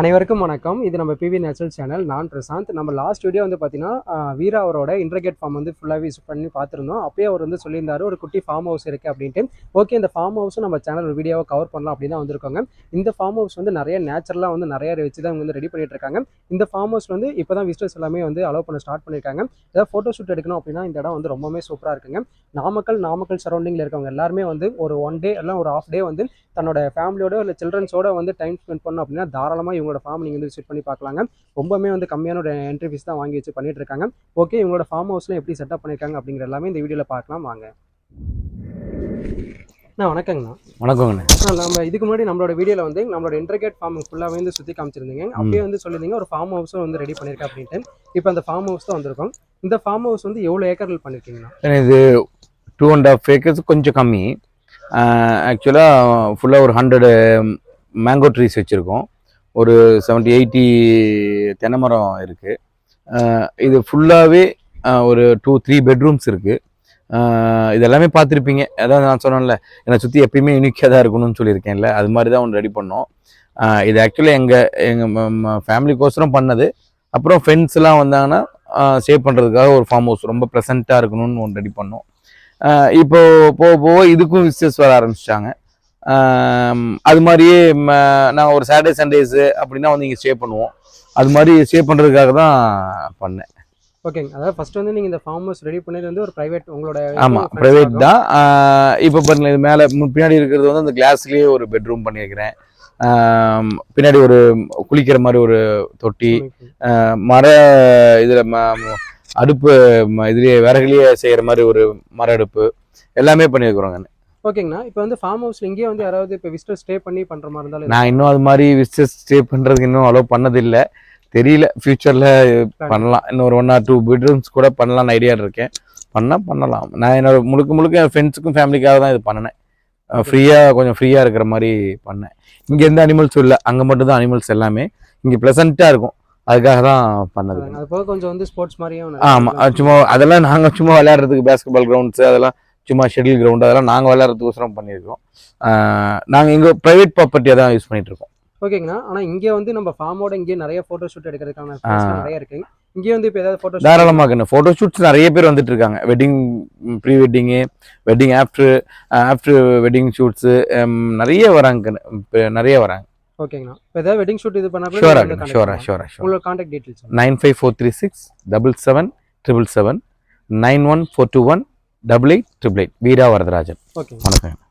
அனைவருக்கும் வணக்கம். இது நம்ம பிவி நேச்சுரல் சேனல் நான் பிரசாந்த். நம்ம லாஸ்ட் வீடியோ வந்து பார்த்தீங்கன்னா வீரா அவரோட இன்டர்கேட் ஃபார்ம் வந்து ஃபுல்லாக யூஸ் பண்ணி பார்த்துருந்தோம் அப்பயே அவர் வந்து சொல்லியிருந்தாரு ஒரு குட்டி ஃபார்ம் ஹவுஸ் இருக்குது அப்படின்ட்டு. ஓகே இந்த ஃபார்ம் ஹவுஸும் நம்ம சேனல் ஒரு வீடியோவை கவர் பண்ணலாம் அப்படின்னு தான் வந்திருக்காங்க. இந்த ஃபார்ம் ஹவுஸ் வந்து நிறைய நேச்சுரலாக வந்து நிறைய வச்சு தான் அவங்க வந்து ரெடி பண்ணிட்டு இருக்காங்க. இந்த ஃபார்ம் ஹவுஸ் வந்து இப்போ தான் விசிட்டர்ஸ் எல்லாமே வந்து அலோவ் பண்ண ஸ்டார்ட் பண்ணியிருக்காங்க ஏதாவது ஃபோட்டோ ஷூட் எடுக்கணும் அப்படின்னா இந்த இடம் வந்து ரொம்பவே சூப்பராக இருக்குங்க. நாமக்கல் நாமக்கல் சரௌண்டிங்கில் இருக்கவங்க எல்லாருமே வந்து ஒரு ஒன் டே எல்லாம் ஒரு ஆஃப் டே வந்து தன்னோட ஃபேமிலியோட இல்லை சில்ட்ரன்ஸோட வந்து டைம் ஸ்பெண்ட் பண்ணோம் அப்படின்னா தாராளமாக இவங்களோட ஃபார்ம் நீங்கள் வந்து விசிட் பண்ணி பார்க்கலாங்க. ரொம்பவுமே வந்து கம்மியான ஒரு என்ட்ரி ஃபீஸ் தான் வாங்கி வச்சு பண்ணிட்டு இருக்காங்க. ஓகே இவங்களோட ஃபார்ம் ஹவுஸ்ல எப்படி செட்டப் பண்ணியிருக்காங்க அப்படிங்கிற எல்லாமே இந்த வீடியோவில் பார்க்கலாம் வாங்க. அண்ணா வணக்கங்கண்ணா. வணக்கங்கண்ணே. நம்ம இதுக்கு முன்னாடி நம்மளோட வீடியோவில் வந்து நம்மளோட இன்டர்கேட் ஃபார்ம் ஃபுல்லாகவே வந்து சுற்றி காமிச்சிருந்தீங்க. அப்பயே வந்து சொல்லியிருந்தீங்க ஒரு ஃபார்ம் ஹவுஸும் வந்து ரெடி பண்ணியிருக்கேன் அப்படின்ட்டு. இப்போ அந்த ஃபார்ம் ஹவுஸ் தான் வந்திருக்கோம். இந்த ஃபார்ம் ஹவுஸ் வந்து எவ்வளோ ஏக்கர்கள் பண்ணியிருக்கீங்கண்ணா இது டூ அண்ட் ஹாஃப் ஏக்கர்ஸ் கொஞ்சம் கம்மி. ஆக்சுவலாக ஃபுல்லாக ஒரு ஹண்ட்ரடு மேங்கோ ட்ரீஸ் வச்சுருக்கோம். ஒரு செவன்ட்டி எயிட்டி தென்னை மரம் இருக்குது இது ஃபுல்லாகவே ஒரு டூ த்ரீ பெட்ரூம்ஸ் இருக்குது இது எல்லாமே பார்த்துருப்பீங்க. அதான் நான் சொன்னேன்ல என்னை சுற்றி எப்பயுமே யூனிக்காக தான் இருக்கணும்னு சொல்லியிருக்கேன்ல அது மாதிரி தான் ஒன்று ரெடி பண்ணோம். இது ஆக்சுவலி எங்கள் எங்கள் ஃபேமிலிக்கோசரம் பண்ணது. அப்புறம் ஃப்ரெண்ட்ஸ்லாம் வந்தாங்கன்னா சேவ் பண்ணுறதுக்காக ஒரு ஃபார்ம் ஹவுஸ் ரொம்ப ப்ரெசண்ட்டாக இருக்கணும்னு ஒன்று ரெடி பண்ணோம். இப்போ போக போக இதுக்கும் விசிட்டர்ஸ் வர ஆரம்பிச்சிட்டாங்க. அது மாதிரியே நான் ஒரு சாட்டர்டே சண்டேஸு அப்படின்னா வந்து இங்கே ஸ்டே பண்ணுவோம். அது மாதிரி ஸ்டே பண்ணுறதுக்காக தான் பண்ணேன். ஓகேங்க அதாவது ஃபர்ஸ்ட் வந்து நீங்கள் இந்த ஃபார்ம் ஹவுஸ் ரெடி பண்ணது வந்து ஒரு ப்ரைவேட் உங்களோட ஆமாம் ப்ரைவேட். தான். இப்போ பாருங்க இது மேலே பின்னாடி இருக்கிறது வந்து அந்த கிளாஸ்லேயே ஒரு பெட்ரூம் பண்ணியிருக்கிறேன். பின்னாடி ஒரு குளிக்கிற மாதிரி ஒரு தொட்டி. மர இதில் அடுப்பு இதுலயே விறகுலயே செய்கிற மாதிரி ஒரு மர அடுப்பு. எல்லாமே பண்ணியிருக்கிறோங்க ஓகேங்கண்ணா. இப்போ வந்து ஃபார்ம் ஹவுஸ்ல இங்கேயே வந்து யாராவது இப்போ விசிட்டர் ஸ்டே பண்ணி பண்ற மாதிரி இருந்தாலும் நான் இன்னும் அது மாதிரி விசிட்டர்ஸ் ஸ்டே பண்ணுறதுக்கு இன்னும் அலோவ் பண்ணதில்லை. தெரியல. ஃப்யூச்சரில் பண்ணலாம். இன்னும் ஒரு ஒன் ஆர் டூ பெட்ரூம்ஸ் கூட பண்ணலாம்னு ஐடியா இருக்கேன். பண்ணால் பண்ணலாம். நான் என்னோட முழுக்க முழுக்க என் ஃப்ரெண்ட்ஸுக்கும் ஃபேமிலிக்காக தான் இது பண்ணினேன். ஃப்ரீயாக கொஞ்சம் ஃப்ரீயாக இருக்கிற மாதிரி பண்ணேன். இங்கே எந்த அனிமல்ஸும் இல்லை அங்கே மட்டும் தான் அனிமல்ஸ் எல்லாமே. இங்கே ப்ளசண்ட்டாக இருக்கும். அதுக்காக தான் பண்ணது. அது போக கொஞ்சம் வந்து ஸ்போர்ட்ஸ் மாதிரியும் ஆமாம் சும்மா அதெல்லாம் நாங்கள் சும்மா விளையாடுறதுக்கு பேஸ்கெட் கிரவுண்ட்ஸ் அதெல்லாம் சும்மா ஷெட்டில் கிரவுண்ட் அதெல்லாம் நாங்கள் விளையாடுறதுக்கோசரம் பண்ணியிருக்கோம். நாங்கள் எங்கள் ப்ரைவேட் ப்ராப்பர்ட்டியை தான் யூஸ் பண்ணிட்டு இருக்கோம் ஓகேங்கண்ணா. ஆனா இங்கே வந்து நம்ம ஃபார்மோட இங்கே நிறைய ஃபோட்டோ ஷூட் எடுக்கிறதுக்கான நிறைய இருக்கு இங்கே வந்து இப்போ ஏதாவது ஃபோட்டோ தாராளமாக ஃபோட்டோ ஷூட்ஸ் நிறைய பேர் வந்துட்டு இருக்காங்க. Wedding pre wedding wedding after after wedding shoots நிறைய வராங்க. நிறைய வராங்க. ஓகேங்கண்ணா. இப்போ ஏதாவது வெட்டிங் ஷூட் இது பண்ணா கூட ஷோரா ஷோரா. ஷோரா உங்களோட contact details nine five four three six double seven triple seven nine one four two one double eight triple eight Veera Varadarajan. Okay வணக்கம்.